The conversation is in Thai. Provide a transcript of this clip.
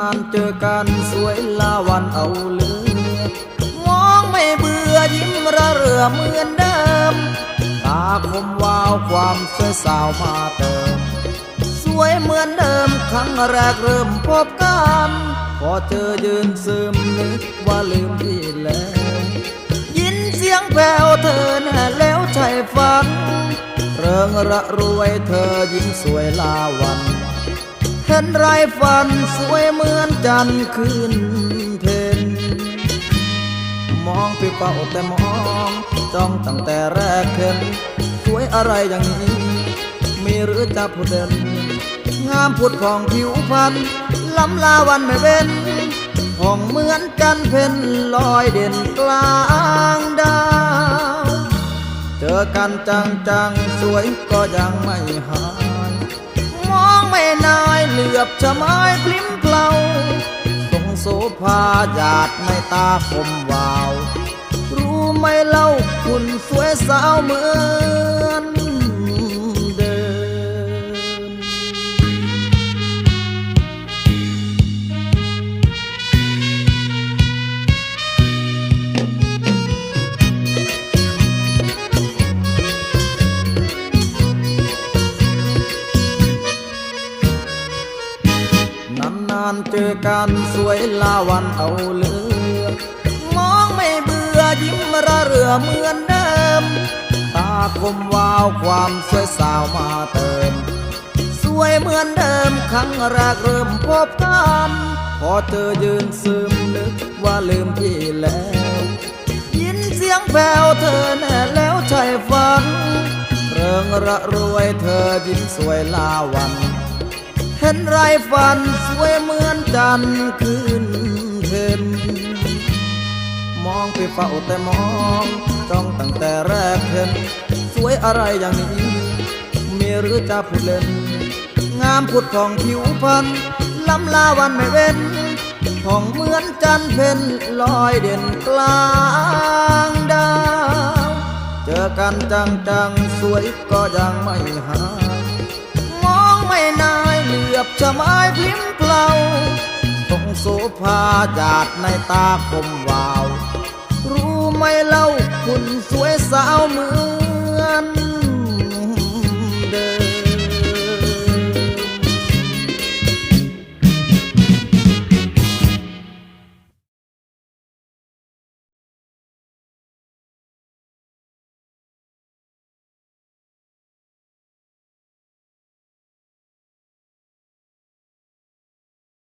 านเจอกันสวยลาวันเอาเลือมองไม่เบื่อยิ้มระเรือเหมือนเดิม ตาคมวาวความสวยสาวมาเติม สวยเหมือนเดิมครั้งแรกเริ่มพบกันพอเจอยืนซึมนึกว่าลืมที่แล้วยินเสียงแววเธอแน่แล้วใจฝัน เริงระรวยเธอยิ้มสวยลาวัน ห็นไรฝันสวยเหมือนจันทร์ขึ้นเทนมองไปเฝ้าแต่มองจ้องตั้งแต่แรกเห็น สวยอะไรอย่างนี้ มีหรือจะพูดเด่นงามผุดของผิวพรรณล้ำลาวันไม่เว้นผ่องเหมือนจันทร์เพ็ญลอยเด่นกลางดาวเจอกันจังจังๆสวยก็ยังไม่หาย ลือบจะไม้พลิ้มเปลาทรงโสภาหยาดในตาคมวาว รู้ไหมเล่าคุณสวยสาวเหมือน นานๆเจอกันสวยลาวันเอาเลือมองไม่เบื่อยิ้มระเรือเหมือนเดิม ตาคมวาวความสวยสาวมาเติม สวยเหมือนเดิมครั้งแรกเริ่มพบกัน พอเจอยืนซึมนึกว่าลืมพี่แล้ว ยินเสียงแววเธอแน่แล้วใจฝันเริงระรวยเธอยิ้มสวยลาวัน นไรฝันสวยเหมือนจันทร์ขึ้นเพ็นมองไปเฝ้าแต่มองจ้องตั้งแต่แรกเห็น สวยอะไรอย่างนี้มีหรือจะพูดเล่น งามผุดของผิวพรรณล้ำลาวันไม่เว้นผ่องเหมือนจันเพ็ญลอยเด่นกลางดาว เจอกันจังจังๆสวยก็ยังไม่หา จะไม้พลิ้มเปล่าตรงโสภาหยาดในตาคมวาว รู้ไหมเล่าคุณสวยสาวมือ